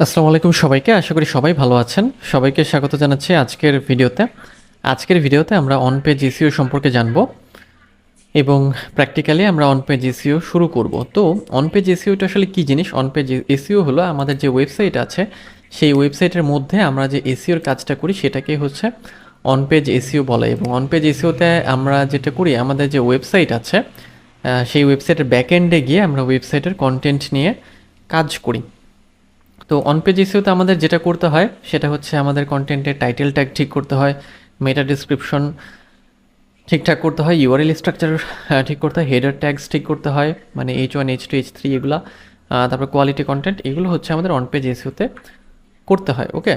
আসসালামু আলাইকুম সবাইকে, আশা করি সবাই ভালো আছেন। সবাইকে স্বাগত জানাচ্ছি আজকের ভিডিওতে। আজকের ভিডিওতে আমরা অন পেজ এসিও সম্পর্কে জানব এবং প্র্যাকটিক্যালি আমরা অন পেজ এসিও শুরু করব। তো অন পেজ এসিওটা আসলে কী জিনিস? অন পেজ এসিও হলো আমাদের যে ওয়েবসাইট আছে, সেই ওয়েবসাইটের মধ্যে আমরা যে এসিওর কাজটা করি, সেটাকে হচ্ছে অন পেজ এসিও বলে। এবং অন পেজ এসিওতে আমরা যেটা করি, আমাদের যে ওয়েবসাইট আছে সেই ওয়েবসাইটের ব্যাকএন্ডে গিয়ে আমরা ওয়েবসাইটের কন্টেন্ট নিয়ে কাজ করি। তো অন পেজ এসিওতে আমাদের যেটা করতে হয়, সেটা হচ্ছে আমাদের কন্টেন্টের টাইটেল ট্যাগ ঠিক করতে হয় মেটা ডিসক্রিপশন ঠিকঠাক করতে হয় ইউআরএল স্ট্রাকচার ঠিক করতে হয় হেডার ট্যাগস ঠিক করতে হয় মানে H one H two H three এগুলো তারপর কোয়ালিটি কন্টেন্ট এগুলো হচ্ছে আমাদের অন পেজ এসিওতে করতে হয় ওকে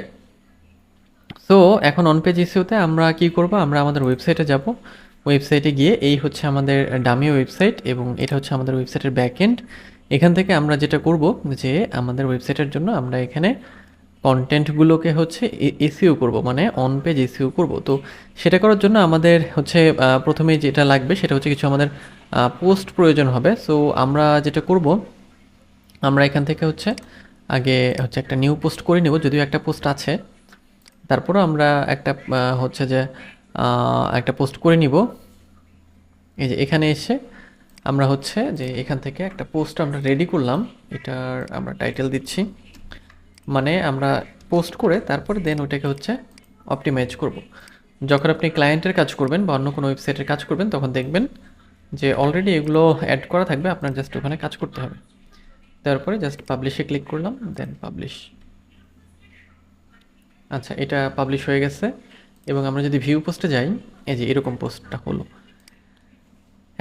সো এখন অন পেজ ইস্যুতে আমরা কি করব? আমরা আমাদের ওয়েবসাইটে যাব ওয়েবসাইটে গিয়ে এই হচ্ছে আমাদের ডামি ওয়েবসাইট এবং এটা হচ্ছে আমাদের ওয়েবসাইটের ব্যাকএন্ড এখান থেকে আমরা যেটা করব যে আমাদের ওয়েবসাইটের জন্য আমরা এখানে কন্টেন্টগুলোকে হচ্ছে এসিও করব মানে অন পেজ এসিও করব। তো সেটা করার জন্য আমাদের হচ্ছে প্রথমে যেটা লাগবে সেটা হচ্ছে কিছু আমাদের পোস্ট প্রয়োজন হবে। সো আমরা যেটা করব, আমরা এখান থেকে হচ্ছে আগে হচ্ছে একটা নিউ পোস্ট করে নেব, যদিও একটা পোস্ট আছে। তারপরও আমরা একটা হচ্ছে যে একটা পোস্ট করে নিব। এই যে এখানে এসে আমরা হচ্ছে যে এখান থেকে একটা পোস্ট আমরা রেডি করলাম, এটার আমরা টাইটেল দিচ্ছি। মানে আমরা পোস্ট করে তারপরে দেন ওটাকে হচ্ছে অপটিমাইজ করব। যখন আপনি ক্লায়েন্টের কাজ করবেন বা অন্য কোনো ওয়েবসাইটের কাজ করবেন, তখন দেখবেন যে অলরেডি এগুলো অ্যাড করা থাকবে, আপনার জাস্ট ওখানে কাজ করতে হবে। তারপরে জাস্ট পাবলিশে ক্লিক করলাম দেন পাবলিশ আচ্ছা এটা পাবলিশ হয়ে গেছে। এবং আমরা যদি ভিউ পোস্টে যাই, এই যে এরকম পোস্টটা হলো।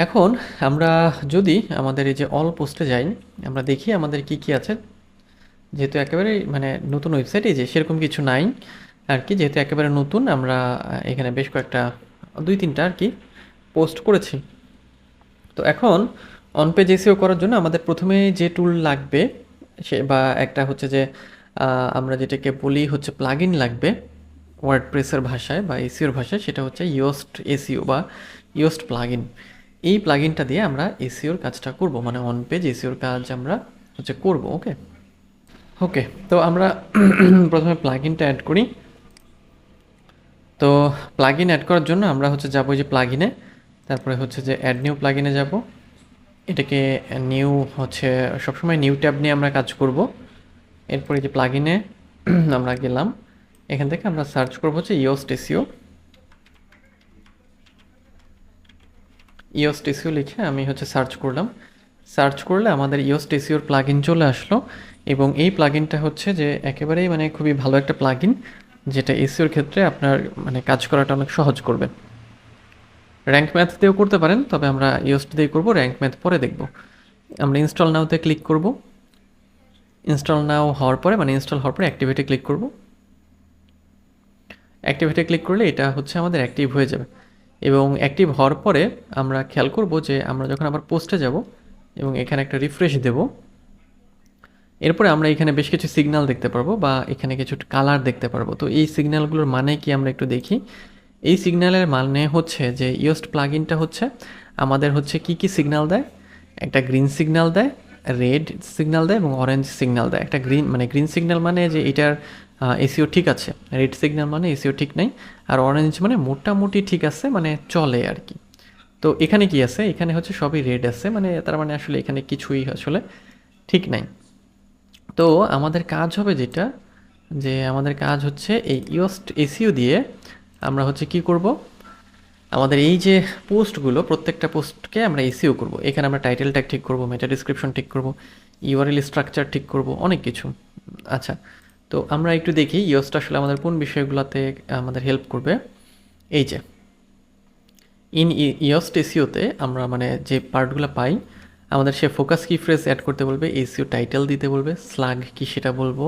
এখন আমরা যদি আমাদের এই যে অল পোস্টে যাই, আমরা দেখি আমাদের কি কি আছে। যেহেতু একেবারে মানে নতুন ওয়েবসাইট যে সেরকম কিছু নাই আর কি, যেহেতু একেবারে নতুন, আমরা এখানে বেশ কয়েকটা, দুই তিনটা আর কি পোস্ট করেছি। তো এখন অন পেজ এসিও করার জন্য আমাদের প্রথমে যে টুল লাগবে, সে বা একটা হচ্ছে যে আমরা যেটাকে বলি হচ্ছে প্লাগইন লাগবে ওয়ার্ড প্রেসের ভাষায় বা এসিওর ভাষায়, সেটা হচ্ছে ইয়োস্ট এসিও বা ইয়োস্ট প্লাগইন এই প্লাগইনটা দিয়ে আমরা এসিওর কাজটা করব মানে অন পেজ এসিওর কাজ আমরা হচ্ছে করব ওকে ওকে তো আমরা প্রথমে প্লাগইনটা অ্যাড করি। তো প্লাগইন অ্যাড করার জন্য আমরা হচ্ছে যাব যে প্লাগিনে তারপরে হচ্ছে যে অ্যাড নিউ প্লাগিনে যাব। এটাকে নিউ হচ্ছে সবসময় নিউ ট্যাব নিয়ে আমরা কাজ করব। এরপরে যে প্লাগিনে আমরা গেলাম। এখান থেকে আমরা সার্চ করব হচ্ছে ইওস্ট এসিও ইওস্ট এসিও লিখে আমি হচ্ছে সার্চ করলাম। সার্চ করলে আমাদের ইওস্ট এসিওর প্লাগইন চলে আসলো এবং এই প্লাগইনটা হচ্ছে যে একেবারেই মানে খুবই ভালো একটা প্লাগইন যেটা এসিওর ক্ষেত্রে আপনার মানে কাজ করাটা অনেক সহজ করবে। র্যাঙ্ক ম্যাথ দিয়েও করতে পারেন, তবে আমরা ইওস্ট দিয়ে করব র্যাঙ্ক ম্যাথ পরে দেখব। আমরা ইনস্টল নাওতে ক্লিক করব। ইনস্টল নাও হওয়ার পরে মানে ইনস্টল হওয়ার পরে অ্যাক্টিভিটি ক্লিক করব। অ্যাক্টিভিটি ক্লিক করলে এটা হচ্ছে আমাদের অ্যাক্টিভ হয়ে যাবে। এবং অ্যাক্টিভ হওয়ার পরে আমরা খেয়াল করব যে আমরা যখন আবার পোস্টে যাব এবং এখানে একটা রিফ্রেশ দেব, এরপরে আমরা এখানে বেশ কিছু সিগন্যাল দেখতে পারব বা এখানে কিছু কালার দেখতে পারব। তো এই সিগন্যালগুলোর মানে কি আমরা একটু দেখি। এই সিগন্যালের মানে হচ্ছে যে ইয়োস্ট প্লাগইনটা হচ্ছে আমাদের হচ্ছে কি কি সিগন্যাল দেয়? একটা গ্রিন সিগন্যাল দেয় রেড সিগন্যাল দেয় এবং অরেঞ্জ সিগন্যাল দেয়। একটা গ্রিন মানে গ্রিন সিগন্যাল মানে যে এটার এসিও ঠিক আছে। রেড সিগন্যাল মানে এসিও ঠিক নাই আর অরেঞ্জ মানে মোটামুটি ঠিক আছে মানে চলে আর কি। তো এখানে কি আছে? এখানে হচ্ছে সবই রেড আছে মানে তার মানে আসলে এখানে কিছুই আসলে ঠিক নাই। তো আমাদের কাজ হবে যেটা, যে আমাদের কাজ হচ্ছে এই ইয়োস্ট এসিও দিয়ে আমরা হচ্ছে কি করব? আমাদের এই যে পোস্টগুলো, প্রত্যেকটা পোস্টকে আমরা এসিও করব। এখানে আমরা টাইটেল ট্যাগ ঠিক করব মেটা ডিসক্রিপশন ঠিক করব, ইউআরএল স্ট্রাকচার ঠিক করব, অনেক কিছু। আচ্ছা তো আমরা একটু দেখি ইয়োস্ট আসলে আমাদের কোন বিষয়গুলোতে আমাদের হেল্প করবে। এই যে ইন ইয়স্ট এসিওতে আমরা মানে যে পার্টগুলো পাই, আমাদের সে ফোকাস কি ফ্রেজ অ্যাড করতে বলবে এসিও টাইটেল দিতে বলবে স্লাগ কি সেটা বলব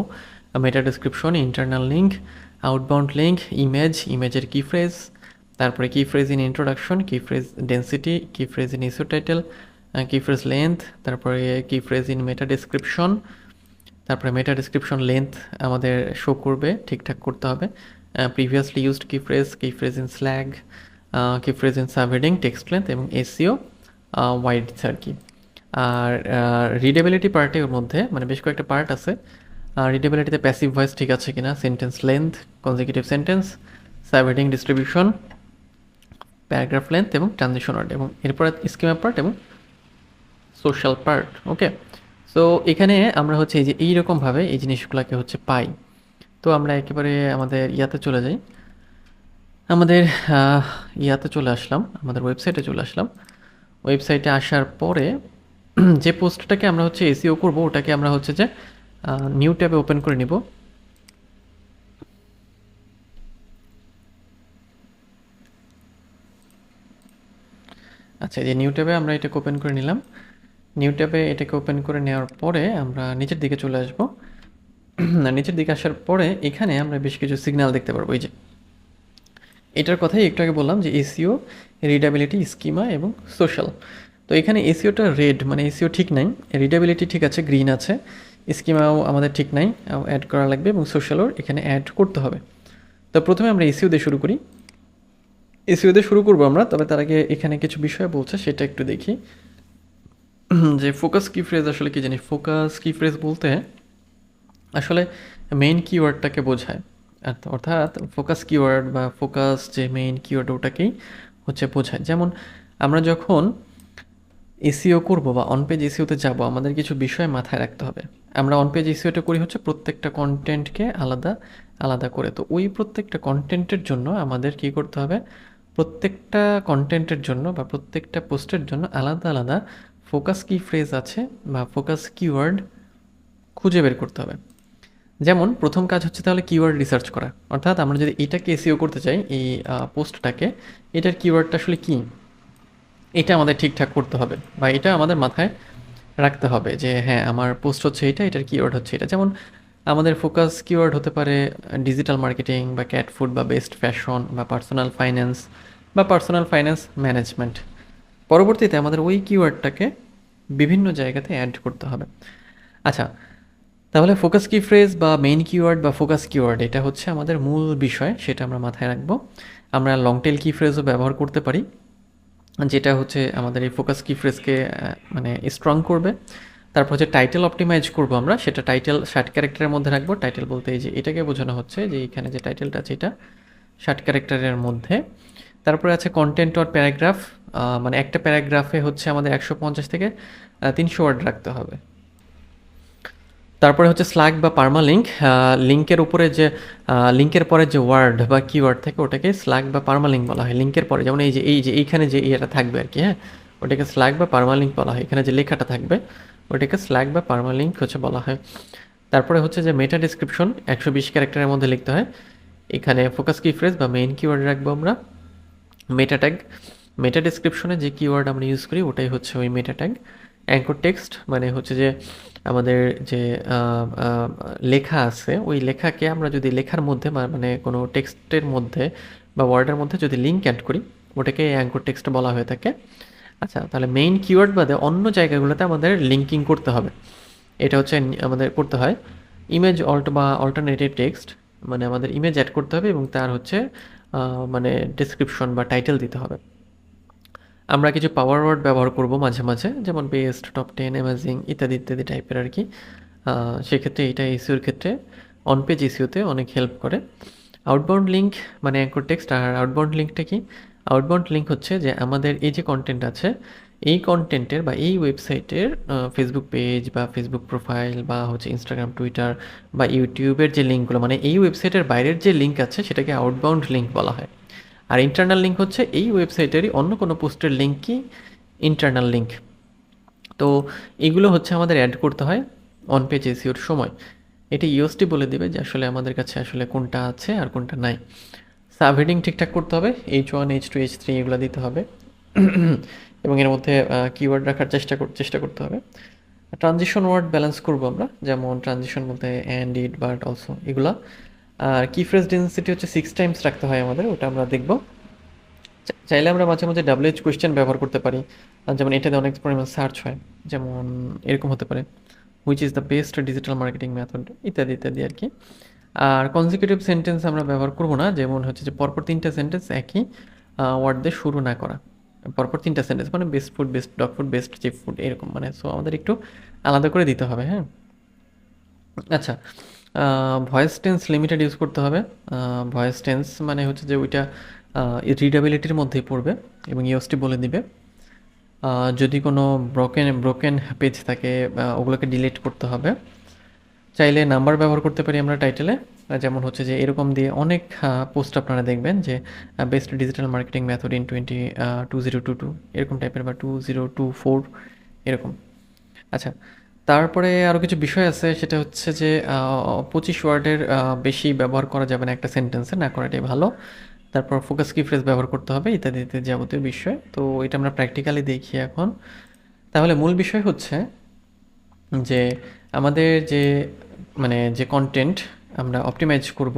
meta description internal link outbound link image ইমেজের কি ফ্রেজ তারপরে key phrase in introduction key phrase density key phrase in SEO title key phrase length তারপরে key phrase in meta description তারপরে meta description length আমাদের show করবে, ঠিকঠাক করতে হবে। Previously used key phrase key phrase in slug key phrase in subheading text length এবং SEO ওয়াইডস আর কি। আর রিডেবিলিটি পার্টের মধ্যে মানে বেশ কয়েকটা পার্ট আছে। রিডেবিলিটিতে প্যাসিভ ভয়েস ঠিক আছে কিনা sentence length consecutive sentence subheading distribution paragraph length এবং ট্রানজিশন ওয়ার্ড এবং এরপরে স্কিমা পার্ট এবং সোশ্যাল পার্ট ওকে সো এখানে আমরা হচ্ছে এই যে এইরকমভাবে এই জিনিসগুলোকে হচ্ছে পাই। তো আমরা একেবারে আমাদের ইয়াতে চলে যাই। আমাদের ইয়াতে চলে আসলাম, আমাদের ওয়েবসাইটে চলে আসলাম। ওয়েবসাইটে আসার পরে যে পোস্টটাকে আমরা হচ্ছে এসিও করব, ওটাকে আমরা হচ্ছে যে নিউ ট্যাবে ওপেন করে নিব। আচ্ছা এই যে নিউ ট্যাবে আমরা এটাকে ওপেন করে নিলাম। নিউ ট্যাবে এটাকে ওপেন করে নেওয়ার পরে আমরা নিচের দিকে চলে আসব। নিচের দিকে আসার পরে এখানে আমরা বেশ কিছু সিগন্যাল দেখতে পারব। এই যে, এটার কথাই একটু আগে বললাম যে এসিও রিডাবিলিটি স্কিমা এবং সোশ্যাল তো এখানে এসিওটা রেড মানে এসিও ঠিক নাই। রিডাবিলিটি ঠিক আছে গ্রিন আছে। স্কিমাও আমাদের ঠিক নাই। অ্যাড করা লাগবে এবং সোশ্যালও এখানে অ্যাড করতে হবে। তো প্রথমে আমরা এসিও দিয়ে শুরু করি। এসিও দিয়ে শুরু করব আমরা, তবে তার আগে এখানে কিছু বিষয় বলছে, সেটা একটু দেখি। যে ফোকাস কি ফ্রেজ আসলে কি জানি? ফোকাস কি ফ্রেজ বলতে আসলে মেইন কিওয়ার্ডটাকে বোঝায়। অর্থ- অর্থাৎ ফোকাস কিওয়ার্ড বা ফোকাস যে মেইন কিওয়ার্ড ওটাকেই হচ্ছে বোঝায়। যেমন আমরা যখন এসিও করব বা অন পেজ এসিওতে যাব, আমাদের কিছু বিষয় মাথায় রাখতে হবে। আমরা অন পেজ এসিওটা করি হচ্ছে প্রত্যেকটা কন্টেন্টকে আলাদা আলাদা করে। তো ওই প্রত্যেকটা কন্টেন্টের জন্য আমাদের কি করতে হবে? প্রত্যেকটা কন্টেন্টের জন্য বা প্রত্যেকটা পোস্টের জন্য আলাদা আলাদা ফোকাস কি ফ্রেজ আছে বা ফোকাস কিওয়ার্ড খুঁজে বের করতে হবে। যেমন, প্রথম কাজ হচ্ছে তাহলে কিওয়ার্ড রিসার্চ করা। অর্থাৎ আমরা যদি এটাকে এসিও করতে চাই, এই পোস্টটাকে এটার কিওয়ার্ডটা আসলে কী? এটা আমাদের ঠিকঠাক করতে হবে বা এটা আমাদের মাথায় রাখতে হবে যে হ্যাঁ আমার পোস্ট হচ্ছে এটা, এটার কিওয়ার্ড হচ্ছে এটা। যেমন, আমাদের ফোকাস কিওয়ার্ড হতে পারে ডিজিটাল মার্কেটিং বা ক্যাট ফুড বা বেস্ট ফ্যাশন বা পার্সোনাল ফাইন্যান্স বা পার্সোনাল ফাইন্যান্স ম্যানেজমেন্ট পরবর্তীতে আমাদের ওই কিওয়ার্ডটাকে বিভিন্ন জায়গাতে অ্যাড করতে হবে। আচ্ছা তাহলে ফোকাস কি ফ্রেজ বা মেইন কিওয়ার্ড বা ফোকাস কিওয়ার্ড এটা হচ্ছে আমাদের মূল বিষয়, সেটা আমরা মাথায় রাখব। আমরা লং টেল কি ফ্রেজও ব্যবহার করতে পারি, যেটা হচ্ছে আমাদের এই ফোকাস কি ফ্রেজকে মানে স্ট্রং করবে। তারপর হচ্ছে টাইটেল অপটিমাইজ করব আমরা, সেটা টাইটেল ষাট ক্যারেক্টারের মধ্যে রাখব। টাইটেল বলতে এই যে এটাকে বোঝানো হচ্ছে, যে এখানে যে টাইটেলটা আছে, এটা ষাট ক্যারেক্টারের মধ্যে। তারপরে আছে কন্টেন্ট অর প্যারাগ্রাফ মানে একটা প্যারাগ্রাফে হচ্ছে আমাদের একশো পঞ্চাশ থেকে তিনশো ওয়ার্ড রাখতে হবে। তারপরে হচ্ছে স্ল্যাগ বা পার্মা লিঙ্ক লিঙ্কের উপরে যে লিঙ্কের পরে যে ওয়ার্ড বা কিওয়ার্ড থাকে, ওটাকে স্ল্যাগ বা পার্মা লিঙ্ক বলা হয়। লিঙ্কের পরে যেমন এই যে এই যে, এইখানে যে ইয়েটা থাকবে আর কি হ্যাঁ? ওটাকে স্ল্যাগ বা পার্মা লিঙ্ক বলা হয়। এখানে যে লেখাটা থাকবে, ওটাকে স্ল্যাগ বা পার্মা লিঙ্ক হচ্ছে বলা হয়। তারপরে হচ্ছে যে মেটা ডিসক্রিপশন একশো বিশ ক্যারেক্টারের মধ্যে লিখতে হয়। এখানে ফোকাস কি ফ্রেজ বা মেইন কিওয়ার্ড রাখব আমরা মেটা ট্যাগ মেটা ডিসক্রিপশনে যে কিওয়ার্ড আমরা ইউজ করি, ওটাই হচ্ছে ওই মেটা ট্যাগ অ্যাঙ্কর টেক্সট মানে হচ্ছে যে আমাদের যে লেখা আছে, ওই লেখাকে আমরা যদি লেখার মধ্যে মানে কোনো টেক্সটের মধ্যে বা ওয়ার্ডের মধ্যে যদি লিঙ্ক অ্যাড করি, ওটাকে অ্যাঙ্কর টেক্সট বলা হয়ে থাকে। আচ্ছা তাহলে মেইন কিওয়ার্ড বাদে অন্য জায়গাগুলোতে আমাদের লিঙ্কিং করতে হবে। এটা হচ্ছে আমাদের করতে হয় ইমেজ অল্ট বা অল্টারনেটিভ টেক্সট মানে আমাদের ইমেজ অ্যাড করতে হবে এবং তার হচ্ছে মানে ডেসক্রিপশন বা টাইটেল দিতে হবে। আমরা কিছু পাওয়ার ওয়ার্ড ব্যবহার করব মাঝে মাঝে, যেমন বেস্ট টপ টেন অ্যামাজিং ইত্যাদি ইত্যাদি টাইপের আর কি সেক্ষেত্রে এটা এসিওর ক্ষেত্রে অন পেজ এসিওতে অনেক হেল্প করে। আউটবাউন্ড লিঙ্ক মানে অ্যাঙ্কর টেক্সট আর আউটবাউন্ড লিঙ্কটা কি? আউটবাউন্ড লিঙ্ক হচ্ছে যে আমাদের এই যে কন্টেন্ট আছে, এই কন্টেন্টের বা এই ওয়েবসাইটের ফেসবুক পেজ বা ফেসবুক প্রোফাইল বা হচ্ছে ইনস্টাগ্রাম টুইটার বা ইউটিউবের যে লিঙ্কগুলো মানে এই ওয়েবসাইটের বাইরের যে লিঙ্ক আছে, সেটাকে আউটবাউন্ড লিঙ্ক বলা হয়। আর ইন্টারনাল লিঙ্ক হচ্ছে এই ওয়েবসাইটেরই অন্য কোনো পোস্টের লিঙ্কই ইন্টারনাল লিঙ্ক তো এগুলো হচ্ছে আমাদের অ্যাড করতে হয় অন পেজ এসিওর সময়। এটা ইউএসটি বলে দেবে যে আসলে আমাদের কাছে আসলে কোনটা আছে আর কোনটা নাই। সাব হেডিং ঠিকঠাক করতে হবে H one H two H three এগুলো দিতে হবে। এবং এর মধ্যে কিওয়ার্ড রাখার চেষ্টা চেষ্টা করতে হবে। ট্রানজিশন ওয়ার্ড ব্যালেন্স করব আমরা, যেমন ট্রানজিশন বলতে অ্যান্ড ইট বাট অলসো এগুলা। আর কি ফ্রেজ ডেন্সিটি হচ্ছে সিক্স টাইমস রাখতে হয় আমাদের, ওটা আমরা দেখব। চাইলে আমরা মাঝে মাঝে ডাব্লিউএইচ কোয়েশ্চেন ব্যবহার করতে পারি। যেমন এটাতে অনেক পরিমাণ সার্চ হয়, যেমন এরকম হতে পারে which is the best digital marketing method ইত্যাদি ইত্যাদি আর কি। আর কনজিকিউটিভ সেন্টেন্স আমরা ব্যবহার করব না, যেমন হচ্ছে যে পরপর তিনটা সেন্টেন্স একই ওয়ার্ড দিয়ে শুরু না করা। পরপর তিনটা সেন্টেন্স মানে best food best dog food best cheap food এরকম মানে সো আমাদের একটু আলাদা করে দিতে হবে হ্যাঁ? আচ্ছা ভয়েস টেন্স লিমিটেড ইউজ করতে হবে। ভয়েস টেন্স মানে হচ্ছে যে ওইটা রিডাবিলিটির মধ্যেই পড়বে এবং ইউএসটি বলে দিবে। যদি কোনো ব্রোকেন ব্রোকেন পেজ থাকে ওগুলোকে ডিলিট করতে হবে। চাইলে নাম্বার ব্যবহার করতে পারি আমরা টাইটেলে যেমন হচ্ছে যে এরকম দিয়ে অনেক পোস্ট আপনারা দেখবেন যে best digital marketing method in twenty two zero two two এরকম টাইপের বা টু জিরো টু ফোর এরকম। আচ্ছা তারপরে আরও কিছু বিষয় আছে, সেটা হচ্ছে যে পঁচিশ ওয়ার্ডের বেশি ব্যবহার করা যাবে না একটা সেন্টেন্সে না করাটাই ভালো। তারপর ফোকাস কি ফ্রেজ ব্যবহার করতে হবে, ইত্যাদি ইত্যাদি যাবতীয় বিষয়। তো এটা আমরা প্র্যাকটিক্যালি দেখি এখন। তাহলে মূল বিষয় হচ্ছে যে, আমাদের যে মানে যে কন্টেন্ট আমরা অপটিমাইজ করব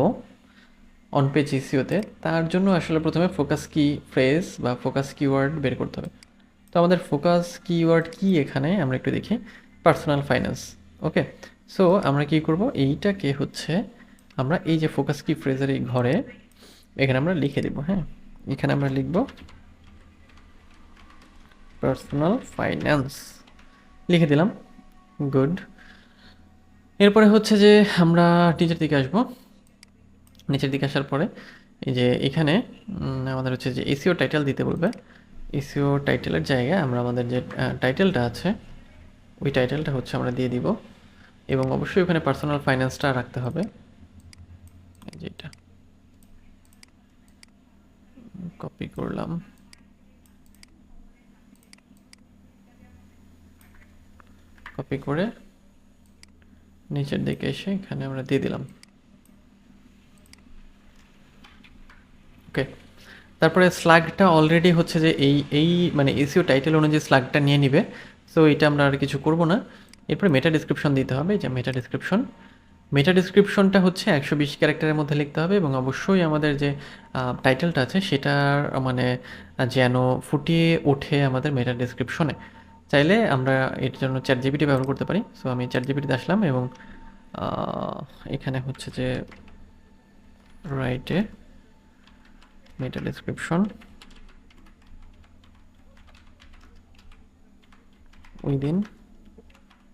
অন পেজ ইসিওতে তার জন্য আসলে প্রথমে ফোকাস কি ফ্রেজ বা ফোকাস কিওয়ার্ড বের করতে হবে। তো আমাদের ফোকাস কিওয়ার্ড কি এখানে? আমরা একটু দেখি। পার্সোনাল ফাইন্যান্স ওকে সো আমরা কি করব? এইটাকে হচ্ছে আমরা এই যে ফোকাস কি ফ্রেজের এই ঘরে এখানে আমরা লিখে দেব হ্যাঁ? এখানে আমরা লিখব পার্সোনাল ফাইন্যান্স লিখে দিলাম গুড এরপরে হচ্ছে যে আমরা নিচের দিকে আসব। নিচের দিকে আসার পরে এই যে এখানে আমাদের হচ্ছে যে এসিও টাইটেল দিতে বলবে। এসিও টাইটেলের জায়গায় আমরা আমাদের যে টাইটেলটা আছে ওই টাইটেলটা হচ্ছে আমরা দিয়ে দিব। এবং অবশ্যই ওখানে পার্সোনাল ফাইন্যান্সটা রাখতে হবে। এই যে এটা। কপি করলাম। কপি করে নিচের দিকে এসে এখানে আমরা দিয়ে দিলাম। ওকে তারপরে স্লাগটা অলরেডি হচ্ছে যে এই এই মানে এসিও টাইটেল অনুযায়ী স্লাগটা নিয়ে নিবে। সো এটা আমরা আর কিছু করব না। এরপরে মেটা ডিসক্রিপশন দিতে হবে, যে মেটা ডিসক্রিপশন মেটা ডিসক্রিপশনটা হচ্ছে একশো বিশ ক্যারেক্টারের মধ্যে লিখতে হবে এবং অবশ্যই আমাদের যে টাইটেলটা আছে সেটার মানে যেন ফুটিয়ে ওঠে আমাদের মেটা ডিসক্রিপশনে চাইলে আমরা এর জন্য চ্যাট জিবিটি ব্যবহার করতে পারি। সো আমি চ্যাট জিবিটিতে আসলাম এবং এখানে হচ্ছে যে রাইটে মেটা ডিসক্রিপশন উইদিন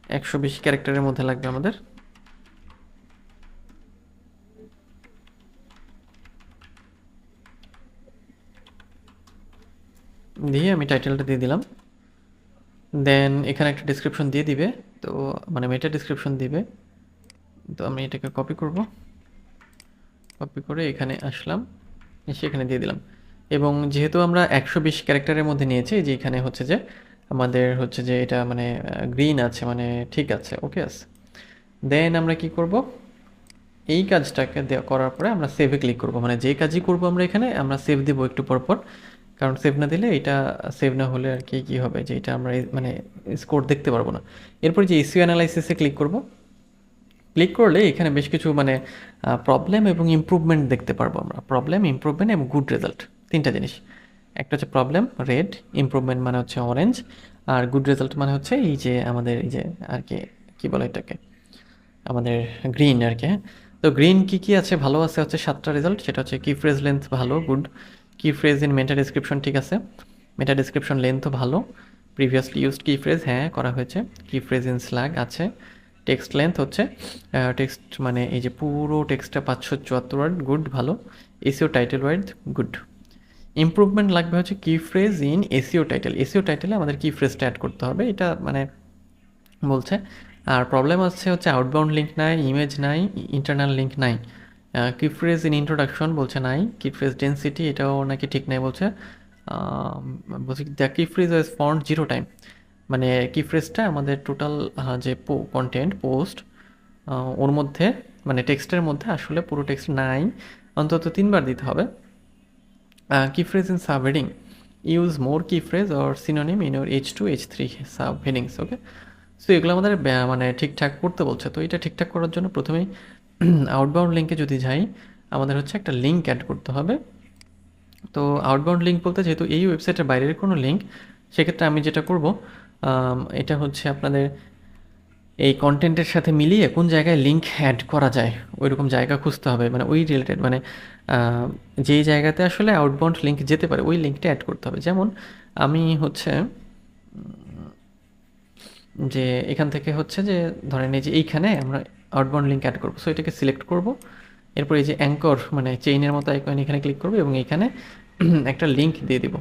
একশো বিশ ক্যারেক্টারের মধ্যে লাগবে আমাদের। দিয়ে আমি টাইটেলটা দিয়ে দিলাম। দেন এখানে একটা ডিসক্রিপশন দিয়ে দিবে। তো মানে মেটা ডিসক্রিপশন দিবে। তো আমি এটাকে কপি করব। কপি করে এখানে আসলাম। এসে এখানে দিয়ে দিলাম। এবং যেহেতু আমরা একশো বিশ ক্যারেক্টারের মধ্যে নিয়েছি যে এখানে হচ্ছে যে আমাদের হচ্ছে যে এটা মানে গ্রিন আছে মানে ঠিক আছে ওকে আছে দেন আমরা কি করব? এই কাজটাকে করার পরে আমরা সেভে ক্লিক করব। মানে যে কাজই করব আমরা এখানে, আমরা সেভ দেবো একটু পর পর। কারণ সেভ না দিলে এটা সেভ না হলে আর কি, কী হবে? যে এটা আমরা মানে স্কোর দেখতে পারব না। এরপর যে ইস্যু অ্যানালাইসিসে ক্লিক করব। ক্লিক করলে এখানে বেশ কিছু মানে প্রবলেম এবং ইমপ্রুভমেন্ট দেখতে পারব আমরা। প্রবলেম ইমপ্রুভমেন্ট এবং গুড রেজাল্ট তিনটা জিনিস। একটা হচ্ছে প্রবলেম রেড ইমপ্রুভমেন্ট মানে হচ্ছে অরেঞ্জ আর গুড রেজাল্ট মানে হচ্ছে এই যে আমাদের এই যে আর কি, কী বলে এটাকে? আমাদের গ্রিন আর কি হ্যাঁ? তো গ্রিন কী কী আছে? ভালো আছে হচ্ছে সাতটা রেজাল্ট সেটা হচ্ছে কি ফ্রেজ লেন্থ ভালো good key phrase in meta description ঠিক আছে। মেটা ডিসক্রিপশন লেন্থও ভালো। প্রিভিয়াসলি ইউজড কি ফ্রেজ হ্যাঁ করা হয়েছে। কি ফ্রেজ ইন স্ল্যাগ আছে। টেক্সট লেন্থ হচ্ছে টেক্সট মানে এই যে পুরো টেক্সটটা পাঁচশো চুয়াত্তর ওয়ার্ড গুড ভালো। SEO title word good improvement লাগবে হচ্ছে key phrase in SEO title SEO টাইটেলে আমাদের কি ফ্রেজটা অ্যাড করতে হবে। এটা মানে বলছে, আর প্রবলেম আছে হচ্ছে আউটবাউন্ড লিঙ্ক নাই ইমেজ নাই ইন্টারনাল লিঙ্ক নাই। কি ফ্রেজ ইন ইন্ট্রোডাকশন বলছে নাই কি ফ্রেজ ডেন্সিটি এটাও নাকি ঠিক নাই বলছে। বলছে the key phrase was found zero time মানে কি ফ্রেজটা আমাদের টোটাল যে পো কন্টেন্ট পোস্ট ওর মধ্যে মানে টেক্সটের মধ্যে আসলে পুরো টেক্সট নাই। অন্তত তিনবার দিতে হবে। Sub heading use more key phrase or synonym in your H two H three sub headings okay so এগুলো আমাদের মানে ঠিকঠাক করতে বলছে। তো এটা ঠিকঠাক করার জন্য প্রথমেই আউটবাউন্ড লিঙ্কে যদি যাই, আমাদের হচ্ছে একটা লিঙ্ক অ্যাড করতে হবে। তো আউটবাউন্ড লিঙ্ক বলতে যেহেতু এই ওয়েবসাইটের বাইরের কোনো লিঙ্ক সেক্ষেত্রে আমি যেটা করব এটা হচ্ছে আপনাদের এই কন্টেন্টের সাথে মিলিয়ে কোন জায়গায় লিঙ্ক অ্যাড করা যায় ওই রকম জায়গা খুঁজতে হবে। মানে ওই রিলেটেড মানে যেই জায়গাতে আসলে আউটবাউন্ড লিঙ্ক যেতে পারে, ওই লিঙ্কটা অ্যাড করতে হবে। যেমন আমি হচ্ছে যে এখান থেকে হচ্ছে যে ধরেন এই যে এইখানে আমরা আউটবাউন্ড লিঙ্ক অ্যাড করব। সো এটাকে সিলেক্ট করব। এরপর এই যে অ্যাঙ্কর মানে চেইনের মতো আইকন এখানে ক্লিক করব এবং এখানে একটা লিঙ্ক দিয়ে দিব।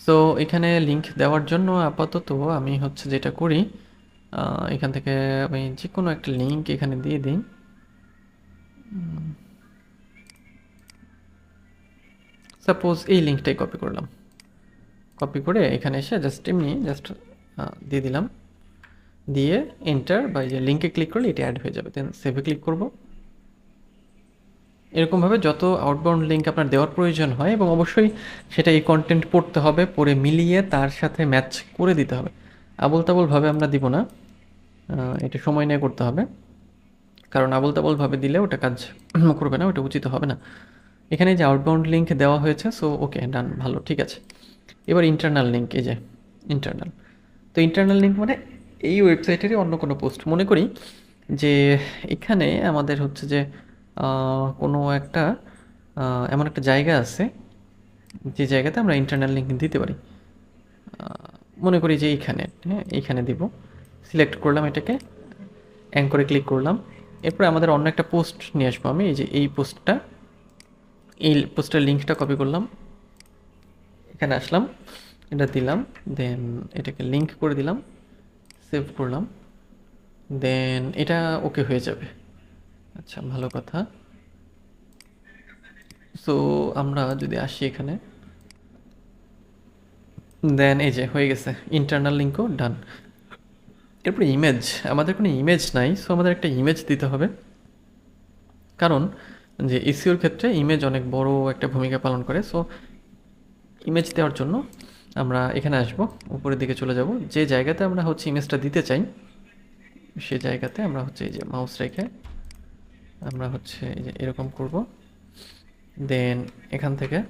সো এখানে লিঙ্ক দেওয়ার জন্য আপাতত আমি হচ্ছে যেটা করি এখান থেকে আমি যে কোনো একটা লিঙ্ক এখানে দিয়ে দিই। সাপোজ এই লিঙ্কটাই কপি করলাম। কপি করে এখানে এসে জাস্ট এমনি জাস্ট দিয়ে দিলাম। দিয়ে এন্টার বা যে লিঙ্কে ক্লিক করলে এটা অ্যাড হয়ে যাবে। দেন সেভে ক্লিক করব। এরকমভাবে যত আউটবাউন্ড লিঙ্ক আপনার দেওয়ার প্রয়োজন হয় এবং অবশ্যই সেটা এই কন্টেন্ট পড়তে হবে, পড়ে মিলিয়ে তার সাথে ম্যাচ করে দিতে হবে। আবল তাবলভাবে আমরা দিব না। এটা সময় নিয়ে করতে হবে। কারণ আবল তাবলভাবে দিলে ওটা কাজ করবে না, ওটা উচিত হবে না। এখানে যে আউটবাউন্ড লিঙ্ক দেওয়া হয়েছে সো ওকে ডান ভালো, ঠিক আছে। এবার ইন্টারনাল লিঙ্ক এই যে ইন্টারনাল তো ইন্টারনাল লিঙ্ক মানে এই ওয়েবসাইটেরই অন্য কোনো পোস্ট মনে করি যে এখানে আমাদের হচ্ছে যে কোনো একটা এমন একটা জায়গা আছে, যে জায়গাতে আমরা ইন্টারনাল লিঙ্ক দিতে পারি। মনে করি যে এইখানে হ্যাঁ এইখানে দিব। সিলেক্ট করলাম এটাকে অ্যাঙ্করে ক্লিক করলাম। এরপরে আমাদের অন্য একটা পোস্ট নিয়ে আসব আমি, এই যে এই পোস্টটা এই পোস্টের লিঙ্কটা কপি করলাম। এখানে আসলাম, এটা দিলাম দেন এটাকে লিংক করে দিলাম সেভ করলাম দেন এটা ওকে হয়ে যাবে। আচ্ছা ভালো কথা। সো আমরা যদি আসি এখানে। দেন এই যে, হয়ে গেছে। ইন্টারনাল লিঙ্কও ডান এরপরে ইমেজ আমাদের কোনো ইমেজ নাই সো আমাদের একটা ইমেজ দিতে হবে। কারণ যে ইসিওর ক্ষেত্রে ইমেজ অনেক বড় একটা ভূমিকা পালন করে সো ইমেজ দেওয়ার জন্য আমরা এখানে আসব, উপরের দিকে চলে যাব। যে জায়গাতে আমরা হচ্ছে ইমেজটা দিতে চাই, সে জায়গাতে আমরা হচ্ছে এই যে মাউস রেখে আমরা হচ্ছে এই যে এরকম করব। দেন এখান থেকে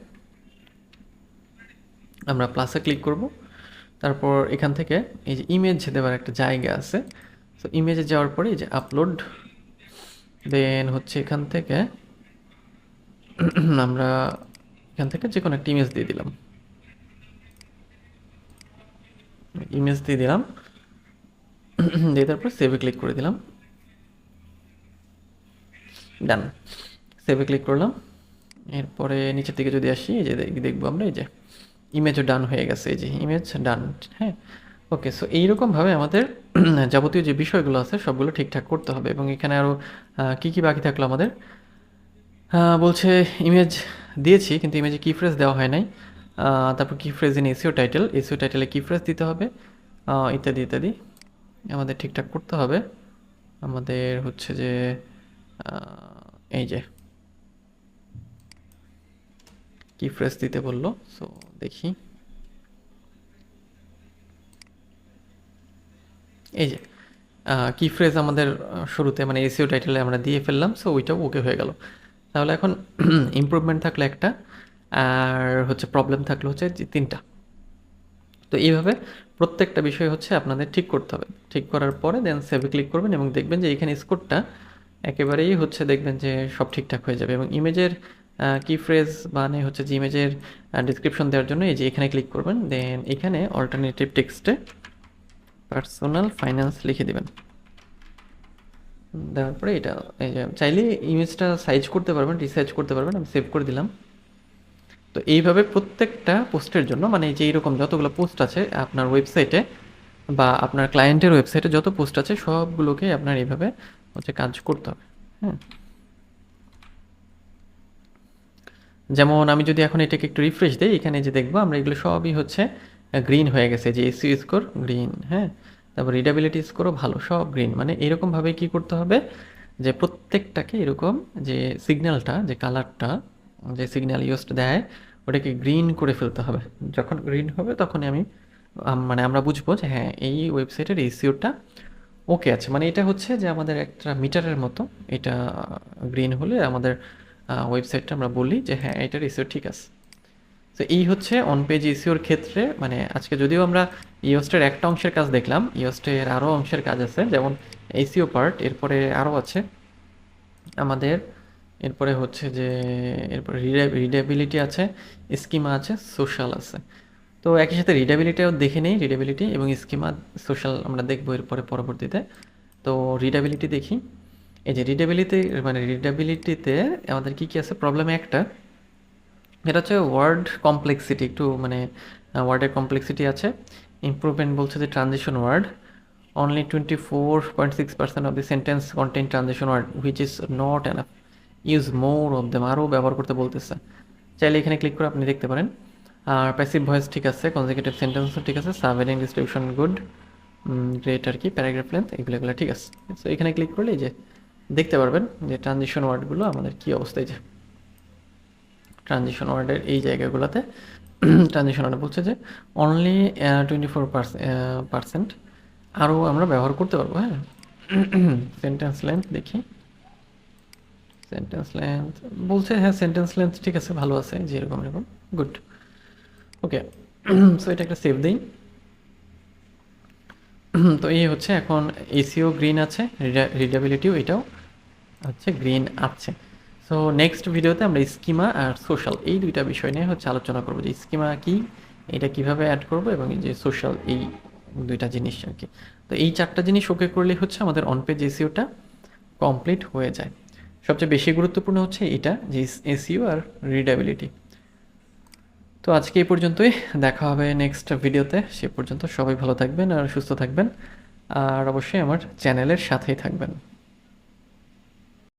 আমরা প্লাসে ক্লিক করব। তারপর এখান থেকে এই যে ইমেজ দেওয়ার একটা জায়গা আছে। তো ইমেজে যাওয়ার পরে এই যে আপলোড দেন হচ্ছে এখান থেকে আমরা এখান থেকে যে কোনো একটা ইমেজ দিয়ে দিলাম। ইমেজ দিয়ে দিলাম। দিয়ে তারপর সেভে ক্লিক করে দিলাম। ডান সেভে ক্লিক করলাম। এরপরে নিচের দিকে যদি আসি, এই যে দেখব আমরা, এই যে ইমেজও ডান হয়ে গেছে, এই যে ইমেজ ডান হ্যাঁ? ওকে সো এইরকমভাবে আমাদের যাবতীয় যে বিষয়গুলো আছে, সবগুলো ঠিকঠাক করতে হবে এবং এখানে আরও কী কী বাকি থাকল আমাদের? বলছে ইমেজ দিয়েছি, কিন্তু ইমেজে কি ফ্রেজ দেওয়া হয় নাই। তারপর key phrase in SEO title SEO টাইটেলে key phrase দিতে হবে ইত্যাদি ইত্যাদি। আমাদের ঠিকঠাক করতে হবে। আমাদের হচ্ছে যে এই যে কি ফ্রেজ দিতে বলল সো দেখি। এই যে কি ফ্রেজ আমাদের শুরুতে মানে এসিও টাইটেলে আমরা দিয়ে ফেললাম সো ওইটাও ওকে হয়ে গেল। তাহলে এখন ইমপ্রুভমেন্ট থাকল একটা, আর হচ্ছে প্রবলেম থাকল হচ্ছে তিনটা। তো এইভাবে প্রত্যেকটা বিষয় হচ্ছে আপনাদের ঠিক করতে হবে। ঠিক করার পরে দেন সেভে ক্লিক করবেন এবং দেখবেন যে এখানে স্কোরটা একেবারেই হচ্ছে দেখবেন যে সব ঠিকঠাক হয়ে যাবে এবং ইমেজের কি ফ্রেজ মানে হচ্ছে যে ইমেজের ডিসক্রিপশন দেওয়ার জন্য এই যে এখানে ক্লিক করবেন দেন এখানে অল্টারনেটিভ টেক্সটে পার্সোনাল ফাইন্যান্স লিখে দেবেন। দেওয়ার পরে এটা, এই যে চাইলে ইমেজটা সাইজ করতে পারবেন রিসাইজ করতে পারবেন, আমি সেভ করে দিলাম। তো এইভাবে প্রত্যেকটা পোস্টের জন্য মানে যে এইরকম যতগুলো পোস্ট আছে, আপনার ওয়েবসাইটে বা আপনার ক্লায়েন্টের ওয়েবসাইটে যত পোস্ট আছে, সবগুলোকে আপনার এইভাবে হচ্ছে কাজ করতে হবে হ্যাঁ। যেমন আমি যদি এখন এটাকে একটু রিফ্রেশ দিই, এখানে যে দেখব আমরা এগুলো সবই হচ্ছে গ্রিন হয়ে গেছে। যে এসিও স্কোর গ্রিন হ্যাঁ? তারপর রিডাবিলিটি স্কোরও ভালো, সব গ্রিন মানে এরকমভাবে কি করতে হবে যে প্রত্যেকটাকে এরকম যে সিগন্যালটা যে কালারটা যে সিগন্যাল ইউজড দেয়, ওটাকে গ্রিন করে ফেলতে হবে। যখন গ্রিন হবে তখনই আমি মানে আমরা বুঝব যে হ্যাঁ এই ওয়েবসাইটের এসিওটা ওকে আছে। মানে এটা হচ্ছে যে আমাদের একটা মিটারের মতো, এটা গ্রিন হলে আমাদের ওয়েবসাইটটা আমরা বলি যে হ্যাঁ এটার এসিও ঠিক আছে। তো এই হচ্ছে অন পেজ ইসিওর ক্ষেত্রে মানে আজকে যদিও আমরা ইওস্টের একটা অংশের কাজ দেখলাম ইওস্টের আরও অংশের কাজ আছে, যেমন এসিও পার্ট এরপরে আরও আছে। আমাদের এরপরে হচ্ছে যে, এরপরে রিডেবিলিটি আছে স্কিমা আছে সোশ্যাল আছে। তো একই সাথে রিডেবিলিটিও দেখে নেই রিডেবিলিটি এবং স্কিমা সোশ্যাল আমরা দেখব এরপরে পরবর্তীতে। তো রিডাবিলিটি দেখি। এই যে রিডেবিলিটি মানে রিডেবিলিটিতে আমাদের কি কি আছে? প্রবলেম একটা, এটা হচ্ছে ওয়ার্ড কমপ্লেক্সিটি একটু মানে ওয়ার্ডের কমপ্লেক্সিটি আছে। ইমপ্রুভমেন্ট বলছে যে transition word only twenty four point six percent of the sentence content transition word which is not enough use more of them আরও ব্যবহার করতে বলতেছে। চাইলে এখানে ক্লিক করে আপনি দেখতে পারেন। আর প্যাসিভ ভয়েস ঠিক আছে কনজিকিউটিভ সেন্টেন্সও ঠিক আছে সাবহেডিং ডিস্ট্রিবিউশন গুড গ্রেট আর কি প্যারাগ্রাফ লেন্থ এগুলো ঠিক আছে। সো এখানে ক্লিক করলে এই যে দেখতে পারবেন যে ট্রানজিশন ওয়ার্ডগুলো আমাদের কি অবস্থায় যে ট্রানজিশন ওয়ার্ডের এই জায়গাগুলোতে ট্রানজিশন ওয়ার্ডে বলছে যে অনলি টোয়েন্টি ফোর পার্সেন্ট আরও আমরা ব্যবহার করতে পারব হ্যাঁ? সেন্টেন্স লেন্থ দেখি। সেন্টেন্স লেন্থ বলছে হ্যাঁ সেন্টেন্স লেন্থ ঠিক আছে, ভালো আছে যেরকম এরকম গুড ওকে সো এটা একটা সেভ দিই। তো এই হচ্ছে এখন এসিও গ্রিন আছে রিডাবিলিটিও এটাও। হচ্ছে গ্রিন আছে। সো নেক্সট ভিডিওতে আমরা স্কিমা আর সোশ্যাল এই দুইটা বিষয় নিয়ে হচ্ছে আলোচনা করব যে স্কিমা কি, এটা কীভাবে অ্যাড করব এবং যে সোশ্যাল এই দুইটা জিনিস আর কি। তো এই চারটা জিনিস ওকে করলে হচ্ছে আমাদের অন পেজ এসিওটা কমপ্লিট হয়ে যায়। সবচেয়ে বেশি গুরুত্বপূর্ণ হচ্ছে এটা, যে এসিও আর রিডাবিলিটি তো আজকে এই পর্যন্তই, দেখা হবে নেক্সট ভিডিওতে সে পর্যন্ত সবাই ভালো থাকবেন আর সুস্থ থাকবেন। আর অবশ্যই আমার চ্যানেলের সাথেই থাকবেন।